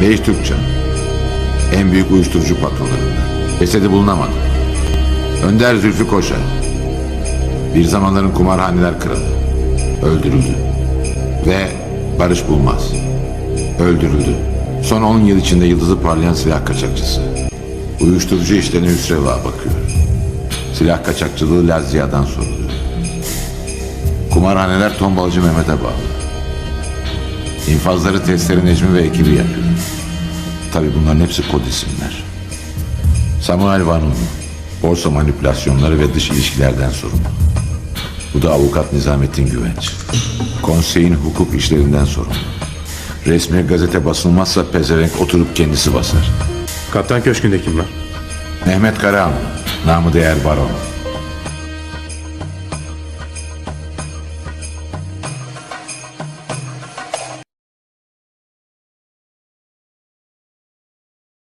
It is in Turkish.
Beyiş Türkçe. En büyük uyuşturucu patronlarından. Cesedi bulunamadı. Önder Zülfü Koşar. Bir zamanların kumarhaneler kralı. Öldürüldü. Ve Barış Bulmaz. Öldürüldü. Son 10 yıl içinde yıldızı parlayan silah kaçakçısı. Uyuşturucu işlerine Hüsreva bakıyor. Silah kaçakçılığı Lazya'dan soruluyor. Kumarhaneler tombalcı Mehmet'e bağlı. İnfazları testleri Necmi ve ekibi yapıyor. Tabii bunların hepsi kod isimler. Samuel Vanun, borsa manipülasyonları ve dış ilişkilerden sorumlu. Bu da avukat Nizamettin Güvenç. Konseyin hukuk işlerinden sorumlu. Resmi gazete basılmazsa pezevenk oturup kendisi basar. Kaptan Köşkü'nde kim var? Mehmet Karahan, namı değer baron.